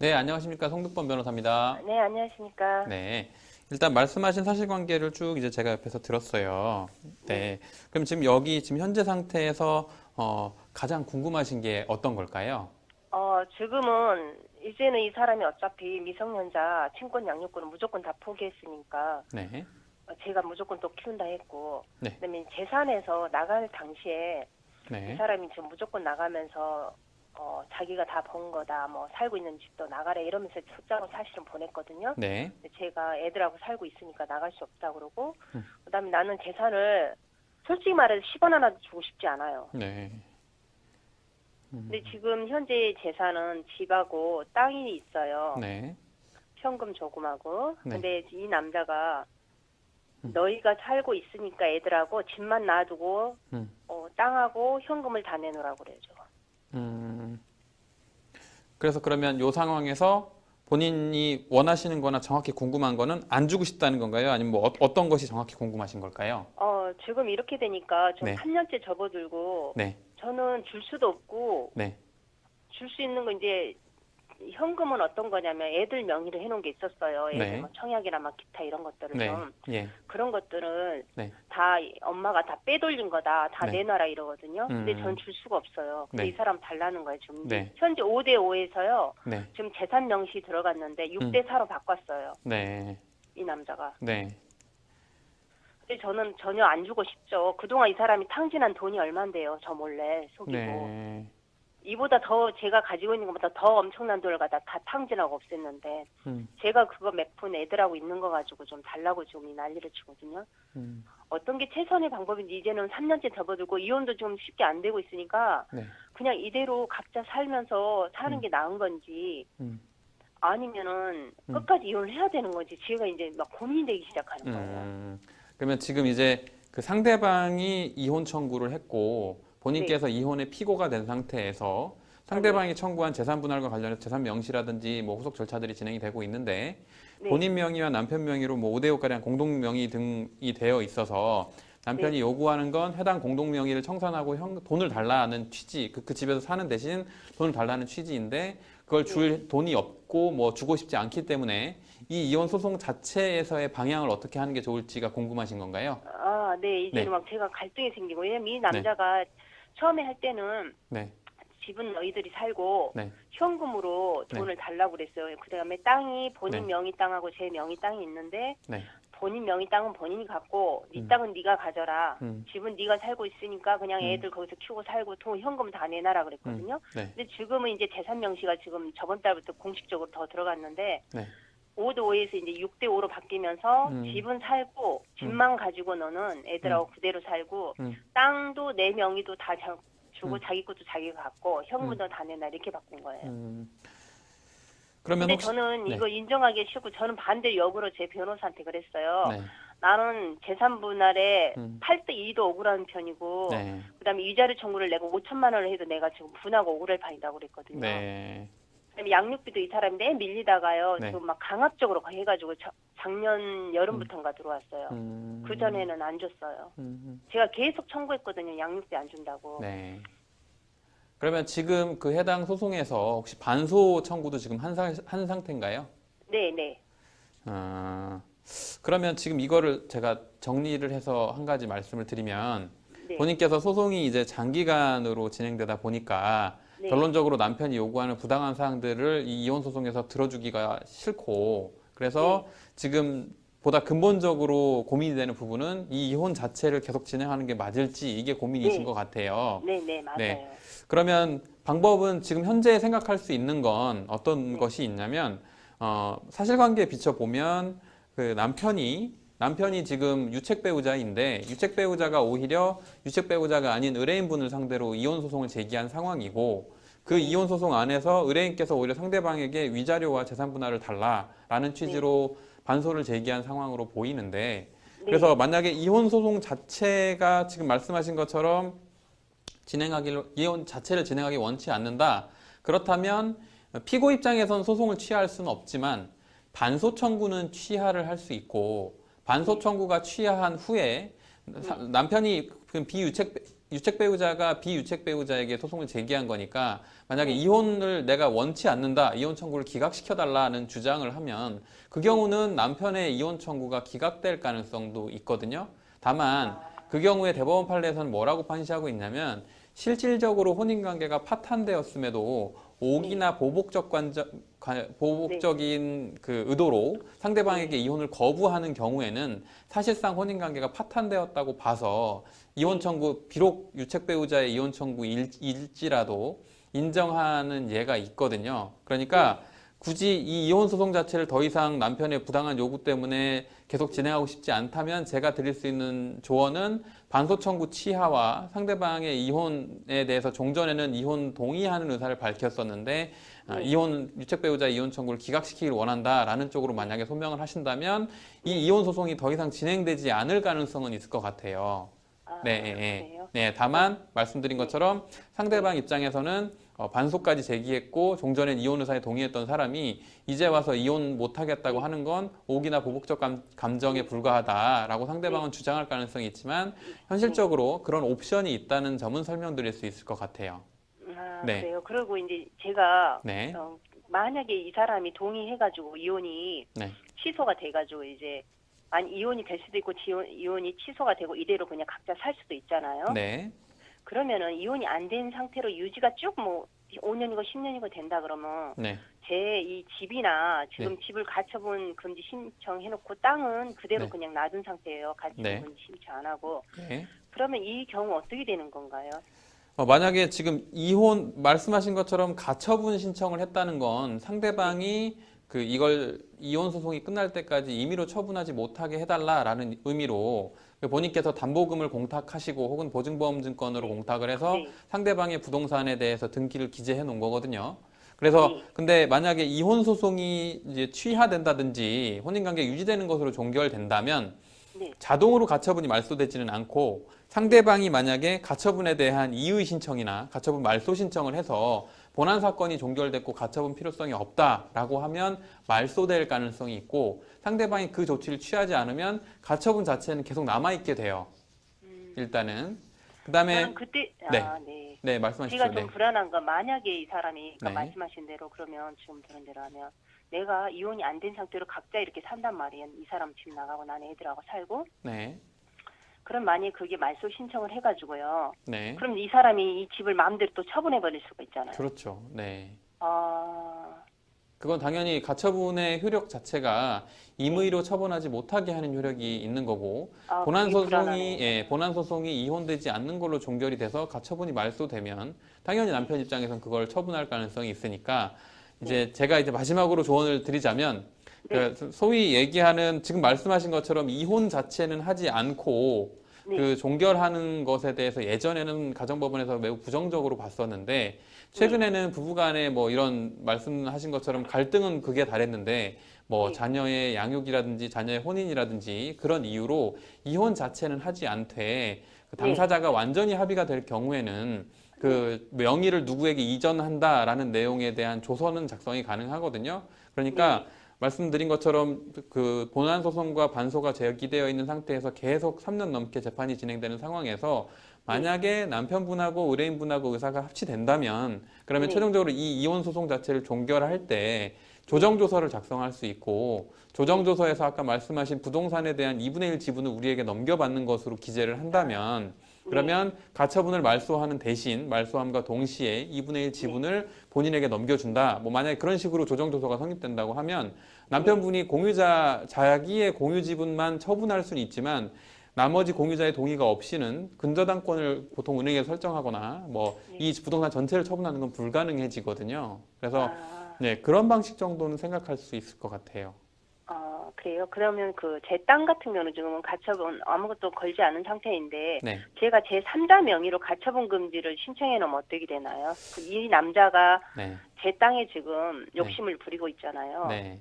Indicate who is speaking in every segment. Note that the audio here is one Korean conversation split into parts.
Speaker 1: 네, 안녕하십니까. 송득범 변호사입니다.
Speaker 2: 네, 안녕하십니까.
Speaker 1: 네. 일단 말씀하신 사실관계를 쭉 이제 제가 옆에서 들었어요. 네. 그럼 지금 여기 지금 현재 상태에서 어, 가장 궁금하신 게 어떤 걸까요?
Speaker 2: 어, 지금은 이제는 이 사람이 어차피 미성년자 친권 양육권은 무조건 다 포기했으니까
Speaker 1: 네.
Speaker 2: 어, 제가 무조건 또 키운다 했고
Speaker 1: 네.
Speaker 2: 그다음에 재산에서 나갈 당시에 이
Speaker 1: 네.
Speaker 2: 사람이 지금 무조건 나가면서 어, 자기가 다 번 거다 뭐 살고 있는 집도 나가래 이러면서 소장을 사실은 보냈거든요.
Speaker 1: 네.
Speaker 2: 근데 제가 애들하고 살고 있으니까 나갈 수 없다 그러고
Speaker 1: 음.
Speaker 2: 그 다음에 나는 재산을 솔직히 말해서 10원 하나도 주고 싶지 않아요.
Speaker 1: 네. 음,
Speaker 2: 근데 지금 현재 재산은 집하고 땅이 있어요.
Speaker 1: 네.
Speaker 2: 현금 조금하고.
Speaker 1: 네.
Speaker 2: 근데 이 남자가
Speaker 1: 음.
Speaker 2: 너희가 살고 있으니까 애들하고 집만 놔두고
Speaker 1: 음.
Speaker 2: 어, 땅하고 현금을 다 내놓으라고 그래죠.
Speaker 1: 음. 그래서 그러면 요 상황에서 본인이 원하시는 거나 정확히 궁금한 거는 안 주고 싶다는 건가요? 아니면 뭐 어, 어떤 것이 정확히 궁금하신 걸까요?
Speaker 2: 어, 지금 이렇게 되니까 좀
Speaker 1: 네.
Speaker 2: 3년째 접어들고
Speaker 1: 네.
Speaker 2: 저는 줄 수도 없고
Speaker 1: 네.
Speaker 2: 줄 수 있는 거 이제 현금은 어떤 거냐면 애들 명의로 해놓은 게 있었어요. 애들
Speaker 1: 네.
Speaker 2: 뭐 청약이나 막 기타 이런 것들을
Speaker 1: 네.
Speaker 2: 좀
Speaker 1: 예.
Speaker 2: 그런 것들은
Speaker 1: 네.
Speaker 2: 다 엄마가 다 빼돌린 거다 다
Speaker 1: 네.
Speaker 2: 내놔라 이러거든요. 근데
Speaker 1: 음.
Speaker 2: 전 줄 수가 없어요. 근데
Speaker 1: 네.
Speaker 2: 이 사람 달라는 거예요. 지금
Speaker 1: 네.
Speaker 2: 현재 5대 5에서요.
Speaker 1: 네.
Speaker 2: 지금 재산 명시 들어갔는데 6대 4로 바꿨어요.
Speaker 1: 네.
Speaker 2: 이 남자가.
Speaker 1: 네.
Speaker 2: 근데 저는 전혀 안 주고 싶죠. 그동안 이 사람이 탕진한 돈이 얼만데요. 저 몰래 속이고.
Speaker 1: 네.
Speaker 2: 이보다 더 제가 가지고 있는 것보다 더 엄청난 돈을 갖다 다 탕진하고 없앴는데
Speaker 1: 음.
Speaker 2: 제가 그거 몇 푼 애들하고 있는 거 가지고 좀 달라고 지금 이 난리를 치거든요.
Speaker 1: 음.
Speaker 2: 어떤 게 최선의 방법인지 이제는 3년째 접어들고 이혼도 좀 쉽게 안 되고 있으니까
Speaker 1: 네.
Speaker 2: 그냥 이대로 각자 살면서 사는
Speaker 1: 음.
Speaker 2: 게 나은 건지
Speaker 1: 음.
Speaker 2: 아니면은
Speaker 1: 음.
Speaker 2: 끝까지 이혼을 해야 되는 건지 제가 이제 막 고민이 되기 시작하는 거예요.
Speaker 1: 음. 그러면 지금 이제 그 상대방이 이혼 청구를 했고 본인께서
Speaker 2: 네.
Speaker 1: 이혼의 피고가 된 상태에서 상대방이 청구한 재산 분할과 관련해서 재산 명시라든지 뭐 후속 절차들이 진행이 되고 있는데
Speaker 2: 네.
Speaker 1: 본인 명의와 남편 명의로 뭐 5대 5가량 공동 명의 등이 되어 있어서 남편이
Speaker 2: 네.
Speaker 1: 요구하는 건 해당 공동 명의를 청산하고 형, 돈을 달라는 취지, 그, 그 집에서 사는 대신 돈을 달라는 취지인데 그걸 줄
Speaker 2: 네.
Speaker 1: 돈이 없고 뭐 주고 싶지 않기 때문에 이 이혼 소송 자체에서의 방향을 어떻게 하는 게 좋을지가 궁금하신 건가요?
Speaker 2: 아, 네. 이제
Speaker 1: 네.
Speaker 2: 막 제가 갈등이 생기고 왜냐면 이 남자가 처음에 할 때는
Speaker 1: 네,
Speaker 2: 집은 너희들이 살고
Speaker 1: 네,
Speaker 2: 현금으로
Speaker 1: 네.
Speaker 2: 돈을 달라고 그랬어요. 그다음에 땅이 본인
Speaker 1: 네.
Speaker 2: 명의 땅하고 제 명의 땅이 있는데
Speaker 1: 네,
Speaker 2: 본인 명의 땅은 본인이 갖고 네
Speaker 1: 음.
Speaker 2: 땅은 네가 가져라.
Speaker 1: 음,
Speaker 2: 집은 네가 살고 있으니까 그냥
Speaker 1: 음.
Speaker 2: 애들 거기서 키우고 살고 돈 현금 다 내놔라 그랬거든요.
Speaker 1: 네,
Speaker 2: 근데 지금은 이제 재산 명시가 지금 저번 달부터 공식적으로 더 들어갔는데
Speaker 1: 네,
Speaker 2: 5대 5에서 이제 6대 5로 바뀌면서
Speaker 1: 음.
Speaker 2: 집은 살고 집만 가지고 너는 애들하고 그대로 살고
Speaker 1: 음.
Speaker 2: 땅도 내 명의도 다 자- 주고
Speaker 1: 음.
Speaker 2: 자기 것도 자기가 갖고 현금도 다 내놔 이렇게 바꾼 거예요.
Speaker 1: 음.
Speaker 2: 근데
Speaker 1: 혹시
Speaker 2: 저는
Speaker 1: 네.
Speaker 2: 이거 인정하기 싫고 저는 반대 역으로 제 변호사한테 그랬어요.
Speaker 1: 네,
Speaker 2: 나는 재산 분할에
Speaker 1: 음.
Speaker 2: 8대 2도 억울한 편이고
Speaker 1: 네,
Speaker 2: 그다음에 위자료 청구를 내고 5천만 원을 해도 내가 지금 분하고 억울할 판이라고 그랬거든요.
Speaker 1: 네,
Speaker 2: 그다음에 양육비도 이 사람이 내 밀리다가요.
Speaker 1: 네.
Speaker 2: 지금 막 강압적으로 해가지고 저- 작년 여름부터인가 들어왔어요.
Speaker 1: 음.
Speaker 2: 그 전에는 안 줬어요.
Speaker 1: 음.
Speaker 2: 제가 계속 청구했거든요. 양육비 안 준다고.
Speaker 1: 네. 그러면 지금 그 해당 소송에서 혹시 반소 청구도 지금 한, 사- 한 상태인가요?
Speaker 2: 네, 네.
Speaker 1: 아, 그러면 지금 이거를 제가 정리를 해서 한 가지 말씀을 드리면
Speaker 2: 네.
Speaker 1: 본인께서 소송이 이제 장기간으로 진행되다 보니까
Speaker 2: 네.
Speaker 1: 결론적으로 남편이 요구하는 부당한 사항들을 이 이혼 소송에서 들어주기가 싫고 그래서
Speaker 2: 네.
Speaker 1: 지금 보다 근본적으로 고민이 되는 부분은 이 이혼 자체를 계속 진행하는 게 맞을지 이게 고민이신
Speaker 2: 네.
Speaker 1: 것 같아요.
Speaker 2: 네, 네, 맞아요.
Speaker 1: 네. 그러면 방법은 지금 현재 생각할 수 있는 건 어떤
Speaker 2: 네.
Speaker 1: 것이 있냐면 어, 사실관계에 비춰 보면 그 남편이 남편이 지금 유책 배우자인데 유책 배우자가 오히려 유책 배우자가 아닌 의뢰인분을 상대로 이혼 소송을 제기한 상황이고 그 이혼 소송 안에서 의뢰인께서 오히려 상대방에게 위자료와 재산 분할을 달라라는 취지로 반소를 제기한 상황으로 보이는데
Speaker 2: 네.
Speaker 1: 그래서 만약에 이혼 소송 자체가 지금 말씀하신 것처럼 진행하기를 이혼 자체를 진행하기 원치 않는다. 그렇다면 피고 입장에선 소송을 취하할 수는 없지만 반소 청구는 취하를 할 수 있고 반소 청구가 취하한 후에 사- 남편이 그 비유책 유책 배우자가 비유책 배우자에게 소송을 제기한 거니까 만약에 이혼을 내가 원치 않는다, 이혼 청구를 기각시켜 달라는 주장을 하면 그 경우는 남편의 이혼 청구가 기각될 가능성도 있거든요. 다만 그 경우에 대법원 판례에서는 뭐라고 판시하고 있냐면 실질적으로 혼인 관계가 파탄되었음에도 오기나 보복적 관적 관- 보복적인 그 의도로 상대방에게 이혼을 거부하는 경우에는 사실상 혼인 관계가 파탄되었다고 봐서 이혼 청구 비록 유책 배우자의 이혼 청구일지라도 인정하는 예가 있거든요. 그러니까 굳이 이 이혼 소송 자체를 더 이상 남편의 부당한 요구 때문에 계속 진행하고 싶지 않다면 제가 드릴 수 있는 조언은 반소 청구 취하와 상대방의 이혼에 대해서 종전에는 이혼 동의하는 의사를 밝혔었는데 아,
Speaker 2: 네.
Speaker 1: 이혼 유책 배우자 이혼 청구를 기각시키길 원한다라는 쪽으로 만약에 소명을 하신다면 이 이혼 소송이 더 이상 진행되지 않을 가능성은 있을 것 같아요.
Speaker 2: 아,
Speaker 1: 네.
Speaker 2: 그래요?
Speaker 1: 네, 다만 말씀드린
Speaker 2: 네.
Speaker 1: 것처럼 상대방 입장에서는 어, 반소까지 제기했고 종전엔 이혼 의사에 동의했던 사람이 이제 와서 이혼 못하겠다고 하는 건 오기나 보복적 감, 감정에 불과하다라고 상대방은 주장할 가능성이 있지만 현실적으로 그런 옵션이 있다는 점은 설명드릴 수 있을 것 같아요.
Speaker 2: 아,
Speaker 1: 네.
Speaker 2: 그래요. 그리고 이제 제가
Speaker 1: 네,
Speaker 2: 어, 만약에 이 사람이 동의해가지고 이혼이
Speaker 1: 네.
Speaker 2: 취소가 돼가지고 이제 아니 이혼이 될 수도 있고 지혼, 이혼이 취소가 되고 이대로 그냥 각자 살 수도 있잖아요.
Speaker 1: 네,
Speaker 2: 그러면은 이혼이 안 된 상태로 유지가 쭉 뭐 5년이고 10년이고 된다 그러면
Speaker 1: 네,
Speaker 2: 제 이 집이나 지금 집을 가처분 금지 신청해놓고 땅은 그대로
Speaker 1: 네.
Speaker 2: 그냥 놔둔 상태예요. 가처분
Speaker 1: 네.
Speaker 2: 신청 안 하고
Speaker 1: 네.
Speaker 2: 그러면 이 경우 어떻게 되는 건가요?
Speaker 1: 어, 만약에 지금 이혼 말씀하신 것처럼 가처분 신청을 했다는 건 상대방이 그 이걸 이혼 소송이 끝날 때까지 임의로 처분하지 못하게 해달라라는 의미로 그 본인께서 담보금을 공탁하시고 혹은 보증보험증권으로 공탁을 해서
Speaker 2: 네.
Speaker 1: 상대방의 부동산에 대해서 등기를 기재해 놓은 거거든요. 그래서
Speaker 2: 네.
Speaker 1: 근데 만약에 이혼 소송이 이제 취하된다든지 혼인 관계 유지되는 것으로 종결된다면
Speaker 2: 네.
Speaker 1: 자동으로 가처분이 말소되지는 않고 상대방이 만약에 가처분에 대한 이의 신청이나 가처분 말소 신청을 해서 본안 사건이 종결됐고 가처분 필요성이 없다라고 하면 말소될 가능성이 있고 상대방이 그 조치를 취하지 않으면 가처분 자체는 계속 남아 있게 돼요.
Speaker 2: 음,
Speaker 1: 일단은 그다음에
Speaker 2: 그때
Speaker 1: 네.
Speaker 2: 아, 네.
Speaker 1: 네 말씀하시죠.
Speaker 2: 제가 좀
Speaker 1: 네.
Speaker 2: 불안한 건 만약에 이 사람이 그러니까
Speaker 1: 네.
Speaker 2: 말씀하신 대로 그러면 지금 들은 대로 하면 내가 이혼이 안 된 상태로 각자 이렇게 산단 말이에요. 이 사람 집 나가고 난 애들하고 살고
Speaker 1: 네.
Speaker 2: 그럼 만약에 그게 말소 신청을 해가지고요.
Speaker 1: 네.
Speaker 2: 그럼 이 사람이 이 집을 마음대로 또 처분해 버릴 수가 있잖아요.
Speaker 1: 그렇죠. 네.
Speaker 2: 아,
Speaker 1: 그건 당연히 가처분의 효력 자체가 임의로 처분하지 못하게 하는 효력이 있는 거고
Speaker 2: 아
Speaker 1: 본안
Speaker 2: 그게
Speaker 1: 소송이
Speaker 2: 불안하네요.
Speaker 1: 예, 본안 소송이 이혼되지 않는 걸로 종결이 돼서 가처분이 말소되면 당연히 남편 입장에선 그걸 처분할 가능성이 있으니까 이제
Speaker 2: 네.
Speaker 1: 제가 이제 마지막으로 조언을 드리자면 그 소위 얘기하는 지금 말씀하신 것처럼 이혼 자체는 하지 않고
Speaker 2: 네.
Speaker 1: 그 종결하는 것에 대해서 예전에는 가정법원에서 매우 부정적으로 봤었는데 최근에는 부부간에 뭐 이런 말씀하신 것처럼 갈등은 극에 달했는데 뭐
Speaker 2: 네.
Speaker 1: 자녀의 양육이라든지 자녀의 혼인이라든지 그런 이유로 이혼 자체는 하지 않되 그
Speaker 2: 네.
Speaker 1: 당사자가 완전히 합의가 될 경우에는 그 명의를 누구에게 이전한다라는 내용에 대한 조서는 작성이 가능하거든요. 그러니까
Speaker 2: 네.
Speaker 1: 말씀드린 것처럼 그 본안 소송과 반소가 제기되어 있는 상태에서 계속 3년 넘게 재판이 진행되는 상황에서 만약에 남편분하고 의뢰인분하고 의사가 합치된다면 그러면
Speaker 2: 네.
Speaker 1: 최종적으로 이 이혼 소송 자체를 종결할 때 조정 조서를 작성할 수 있고 조정 조서에서 아까 말씀하신 부동산에 대한 2분의 1 지분을 우리에게 넘겨받는 것으로 기재를 한다면 그러면 가처분을 말소하는 대신 말소함과 동시에 2분의 1 지분을 본인에게 넘겨준다. 뭐 만약에 그런 식으로 조정 조서가 성립된다고 하면 남편분이 공유자 자기의 공유 지분만 처분할 수는 있지만 나머지 공유자의 동의가 없이는 근저당권을 보통 은행에 설정하거나 뭐 이 부동산 전체를 처분하는 건 불가능해지거든요. 그래서
Speaker 2: 아,
Speaker 1: 네 그런 방식 정도는 생각할 수 있을 것 같아요.
Speaker 2: 어, 그래요. 그러면 그 제 땅 같은 경우는 지금은 가처분 아무것도 걸지 않은 상태인데
Speaker 1: 네.
Speaker 2: 제가 제 3자 명의로 가처분 금지를 신청해 놓으면 어떻게 되나요? 그 이 남자가
Speaker 1: 네.
Speaker 2: 제 땅에 지금 욕심을 부리고 있잖아요.
Speaker 1: 네.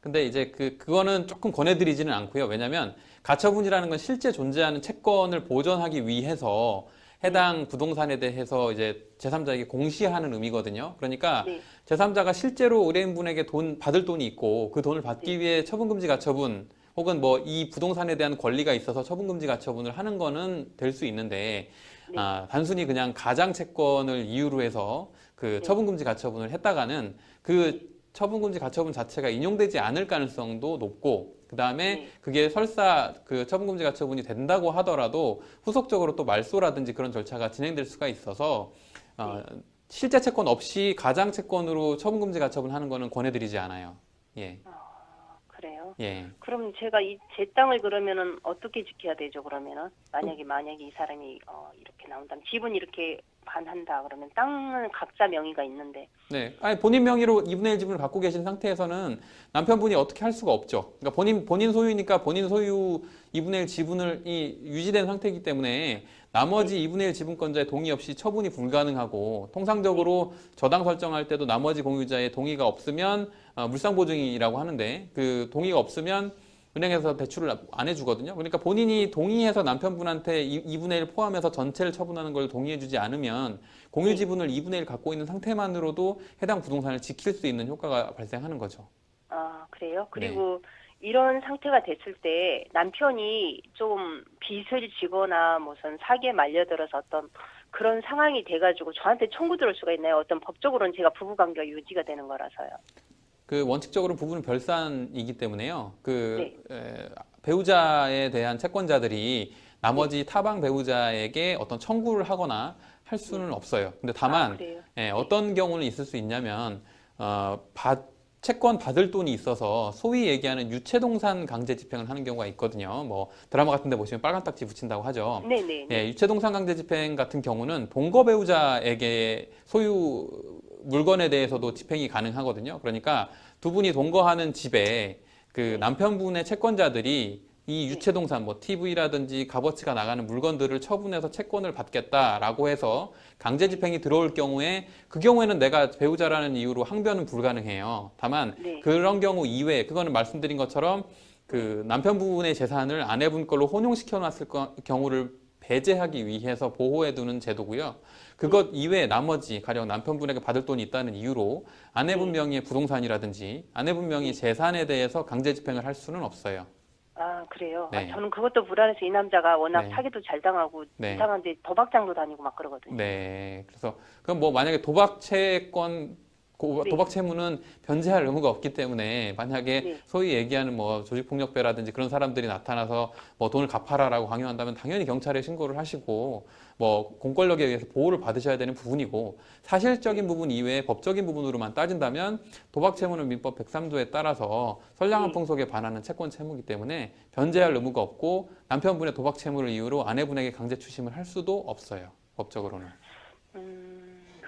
Speaker 1: 근데 이제 그 그거는 조금 권해드리지는 않고요. 왜냐하면 가처분이라는 건 실제 존재하는 채권을 보존하기 위해서 해당 부동산에 대해서 이제 제3자에게 공시하는 의미거든요. 그러니까
Speaker 2: 네.
Speaker 1: 제3자가 실제로 의뢰인분에게 돈 받을 돈이 있고 그 돈을 받기 위해 처분금지 가처분 혹은 뭐 이 부동산에 대한 권리가 있어서 처분금지 가처분을 하는 거는 될 수 있는데
Speaker 2: 네.
Speaker 1: 아, 단순히 그냥 가장 채권을 이유로 해서 그
Speaker 2: 네.
Speaker 1: 처분금지 가처분을 했다가는 그 처분금지 가처분 자체가 인용되지 않을 가능성도 높고 그 다음에
Speaker 2: 네.
Speaker 1: 그게 설사 그 처분금지 가처분이 된다고 하더라도 후속적으로 또 말소라든지 그런 절차가 진행될 수가 있어서 어,
Speaker 2: 네.
Speaker 1: 실제 채권 없이 가장 채권으로 처분금지 가처분 하는 거는 권해드리지 않아요. 예,
Speaker 2: 아, 그래요.
Speaker 1: 예.
Speaker 2: 그럼 제가 이 제 땅을 그러면은 어떻게 지켜야 되죠? 그러면은 만약에 만약에 이 사람이 어, 이렇게 나온다면 집은 이렇게 반한다 그러면 땅은 각자 명의가 있는데
Speaker 1: 네. 아니, 본인 명의로 2분의 1 지분을 갖고 계신 상태에서는 남편분이 어떻게 할 수가 없죠. 그러니까 본인, 본인 소유니까 본인 소유 2분의 1 지분을 이 유지된 상태이기 때문에 나머지 2분의 1 지분권자의 동의 없이 처분이 불가능하고 통상적으로 저당 설정할 때도 나머지 공유자의 동의가 없으면 어, 물상 보증이라고 하는데 그 동의가 없으면 은행에서 대출을 안 해주거든요. 그러니까 본인이 동의해서 남편분한테 2분의 1 포함해서 전체를 처분하는 걸 동의해주지 않으면 공유 지분을 2분의 1 갖고 있는 상태만으로도 해당 부동산을 지킬 수 있는 효과가 발생하는 거죠.
Speaker 2: 아 그래요?
Speaker 1: 네.
Speaker 2: 그리고 이런 상태가 됐을 때 남편이 좀 빚을 지거나 무슨 사기에 말려들어서 어떤 그런 상황이 돼가지고 저한테 청구 들을 수가 있나요? 어떤 법적으로는 제가 부부관계가 유지가 되는 거라서요.
Speaker 1: 그 원칙적으로 부부는 별산이기 때문에요. 그
Speaker 2: 네.
Speaker 1: 에, 배우자에 대한 채권자들이 나머지 타방 배우자에게 어떤 청구를 하거나 할 수는 없어요. 근데 다만
Speaker 2: 아?
Speaker 1: 예, 어떤 경우는 있을 수 있냐면 어, 받- 채권 받을 돈이 있어서 소위 얘기하는 유체동산 강제 집행을 하는 경우가 있거든요. 뭐 드라마 같은 데 보시면 빨간 딱지 붙인다고 하죠.
Speaker 2: 네네.
Speaker 1: 예, 유체동산 강제 집행 같은 경우는 동거 배우자에게 소유 물건에 대해서도 집행이 가능하거든요. 그러니까 두 분이 동거하는 집에 그 남편분의 채권자들이 이 유체동산 뭐 TV라든지 값어치가 나가는 물건들을 처분해서 채권을 받겠다라고 해서 강제 집행이 들어올 경우에 그 경우에는 내가 배우자라는 이유로 항변은 불가능해요. 다만
Speaker 2: 네.
Speaker 1: 그런 경우 이외에 그거는 말씀드린 것처럼 그 남편분의 재산을 아내분 걸로 혼용시켜 놨을 거- 경우를 배제하기 위해서 보호해 두는 제도고요. 그것 이외에 나머지 가령 남편분에게 받을 돈이 있다는 이유로 아내분
Speaker 2: 네.
Speaker 1: 명의의 부동산이라든지 아내분 명의 재산에 대해서 강제 집행을 할 수는 없어요.
Speaker 2: 아 그래요.
Speaker 1: 네.
Speaker 2: 아, 저는 그것도 불안해서 이 남자가 워낙
Speaker 1: 네.
Speaker 2: 사기도 잘 당하고
Speaker 1: 네.
Speaker 2: 이상한데 도박장도 다니고 막 그러거든요.
Speaker 1: 네. 그래서 그럼 뭐 만약에 도박 채권 고-
Speaker 2: 네.
Speaker 1: 도박 채무는 변제할 의무가 없기 때문에 만약에
Speaker 2: 네.
Speaker 1: 소위 얘기하는 뭐 조직폭력배라든지 그런 사람들이 나타나서 뭐 돈을 갚아라라고 강요한다면 당연히 경찰에 신고를 하시고 뭐 공권력에 의해서 보호를 받으셔야 되는 부분이고 사실적인 부분 이외에 법적인 부분으로만 따진다면 도박 채무는 민법 103조에 따라서 선량한
Speaker 2: 네.
Speaker 1: 풍속에 반하는 채권 채무이기 때문에 변제할 의무가 없고 남편분의 도박 채무를 이유로 아내분에게 강제 추심을 할 수도 없어요. 법적으로는.
Speaker 2: 음,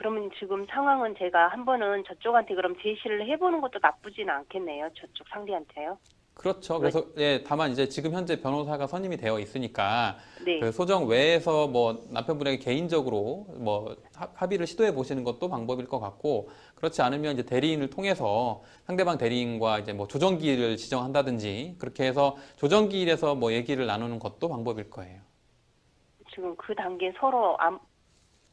Speaker 2: 그러면 지금 상황은 제가 한 번은 저쪽한테 그럼 제시를 해보는 것도 나쁘지는 않겠네요. 저쪽 상대한테요.
Speaker 1: 그렇죠. 그래서 예, 다만 이제 지금 현재 변호사가 선임이 되어 있으니까
Speaker 2: 네.
Speaker 1: 그 소정 외에서 뭐 남편분에게 개인적으로 뭐 합- 합의를 시도해 보시는 것도 방법일 것 같고 그렇지 않으면 이제 대리인을 통해서 상대방 대리인과 이제 뭐 조정기일을 지정한다든지 그렇게 해서 조정기일에서 뭐 얘기를 나누는 것도 방법일 거예요.
Speaker 2: 지금 그 단계 서로 암,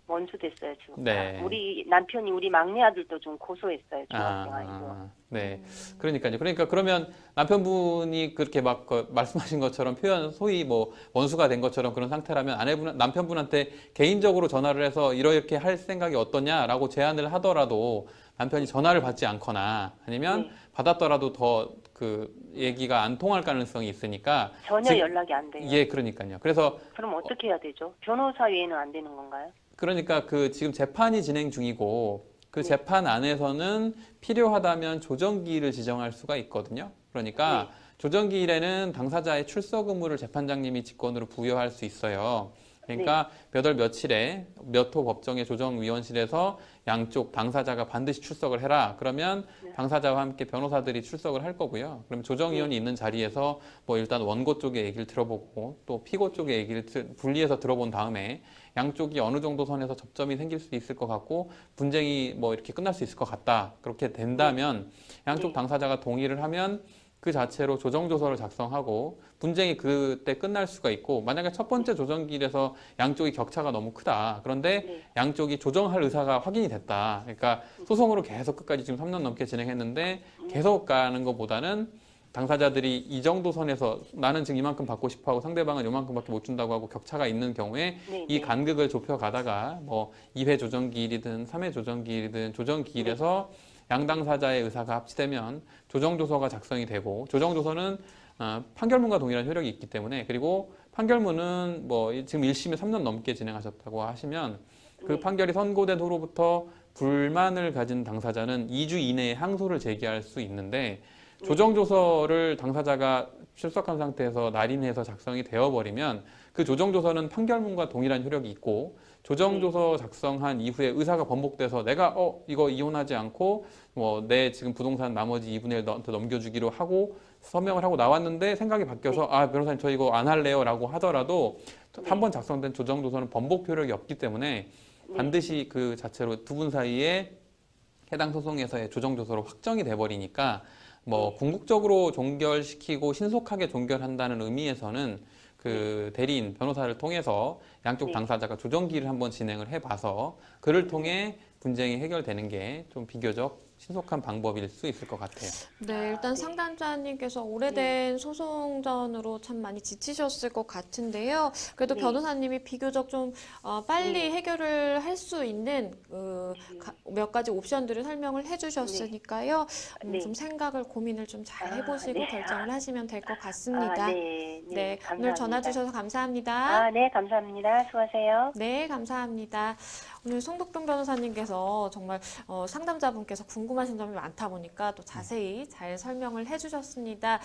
Speaker 2: 원수됐어요. 지금.
Speaker 1: 네.
Speaker 2: 우리 남편이 우리 막내 아들도 좀 고소했어요. 중학생 아이고.
Speaker 1: 아, 네. 그러니까요. 그러니까 그러면 남편분이 그렇게 막 그 말씀하신 것처럼 표현 소위 뭐 원수가 된 것처럼 그런 상태라면 아내분 남편분한테 개인적으로 전화를 해서 이렇게 할 생각이 어떠냐라고 제안을 하더라도 남편이 전화를 받지 않거나 아니면
Speaker 2: 네.
Speaker 1: 받았더라도 더 그 얘기가 안 통할 가능성이 있으니까
Speaker 2: 전혀
Speaker 1: 지금-
Speaker 2: 연락이 안 돼요.
Speaker 1: 예, 그러니까요. 그래서
Speaker 2: 그럼 어떻게 해야 되죠? 변호사 외에는 안 되는 건가요?
Speaker 1: 그러니까 그 지금 재판이 진행 중이고 그
Speaker 2: 네.
Speaker 1: 재판 안에서는 필요하다면 조정기일을 지정할 수가 있거든요. 그러니까
Speaker 2: 네.
Speaker 1: 조정기일에는 당사자의 출석 의무를 재판장님이 직권으로 부여할 수 있어요. 그러니까 몇 월 며칠에 몇 호 법정의 조정위원실에서 양쪽 당사자가 반드시 출석을 해라. 그러면
Speaker 2: 네.
Speaker 1: 당사자와 함께 변호사들이 출석을 할 거고요. 그럼 조정위원이 있는 자리에서 뭐 일단 원고 쪽의 얘기를 들어보고 또 피고 쪽의 얘기를 들- 분리해서 들어본 다음에 양쪽이 어느 정도 선에서 접점이 생길 수 있을 것 같고 분쟁이 뭐 이렇게 끝날 수 있을 것 같다. 그렇게 된다면 양쪽
Speaker 2: 네.
Speaker 1: 당사자가 동의를 하면 그 자체로 조정조서를 작성하고 분쟁이 그때 끝날 수가 있고 만약에 첫 번째 조정기일에서 양쪽이 격차가 너무 크다. 그런데
Speaker 2: 네.
Speaker 1: 양쪽이 조정할 의사가 확인이 됐다. 그러니까 소송으로 계속 끝까지 지금 3년 넘게 진행했는데 계속 가는 것보다는 당사자들이 이 정도 선에서 나는 지금 이만큼 받고 싶어 하고 상대방은 이만큼밖에 못 준다고 하고 격차가 있는 경우에
Speaker 2: 네,
Speaker 1: 이
Speaker 2: 네.
Speaker 1: 간극을 좁혀 가다가 뭐 2회 조정 기일이든 3회 조정 기일이든 조정 기일에서 양 당사자의 의사가 합치되면 조정조서가 작성이 되고 조정조서는 어, 판결문과 동일한 효력이 있기 때문에 그리고 판결문은 뭐 지금 1심에 3년 넘게 진행하셨다고 하시면 그
Speaker 2: 네.
Speaker 1: 판결이 선고된 후로부터 불만을 가진 당사자는 2주 이내에 항소를 제기할 수 있는데
Speaker 2: 네.
Speaker 1: 조정 조서를 당사자가 출석한 상태에서 날인해서 작성이 되어버리면 그 조정 조서는 판결문과 동일한 효력이 있고 조정 조서 작성한 이후에 의사가 번복돼서 내가 어 이거 이혼하지 않고 뭐 내 지금 부동산 나머지 2분의 1 너한테 넘겨주기로 하고 서명을 하고 나왔는데 생각이 바뀌어서 아 변호사님 저 이거 안 할래요라고 하더라도
Speaker 2: 네.
Speaker 1: 한번 작성된 조정 조서는 번복 효력이 없기 때문에
Speaker 2: 네.
Speaker 1: 반드시 그 자체로 두 분 사이에 해당 소송에서의 조정 조서로 확정이 돼버리니까 뭐
Speaker 2: 네.
Speaker 1: 궁극적으로 종결시키고 신속하게 종결한다는 의미에서는 그 대리인 변호사를 통해서 양쪽
Speaker 2: 네.
Speaker 1: 당사자가 조정기를 한번 진행을 해봐서 그를 통해 분쟁이 해결되는 게 좀 비교적 신속한 방법일 수 있을 것 같아요.
Speaker 3: 네, 일단
Speaker 2: 네.
Speaker 3: 상담자님께서 오래된 소송전으로 참 많이 지치셨을 것 같은데요. 그래도
Speaker 2: 네.
Speaker 3: 변호사님이 비교적 좀 어, 빨리
Speaker 2: 네.
Speaker 3: 해결을 할 수 있는 어, 가- 몇 가지 옵션들을 설명을 해주셨으니까요. 음,
Speaker 2: 네.
Speaker 3: 좀 생각을 고민을 좀 잘
Speaker 2: 아,
Speaker 3: 해보시고
Speaker 2: 네.
Speaker 3: 결정을 하시면 될 것 같습니다.
Speaker 2: 아, 네, 네,
Speaker 3: 네,
Speaker 2: 감사합니다.
Speaker 3: 오늘 전화 주셔서 감사합니다.
Speaker 2: 아, 네, 감사합니다. 수고하세요.
Speaker 3: 네, 감사합니다. 오늘 송덕동 변호사님께서 정말 어, 상담자분께서 궁금하신 점이 많다 보니까 또 자세히 잘 설명을 해주셨습니다.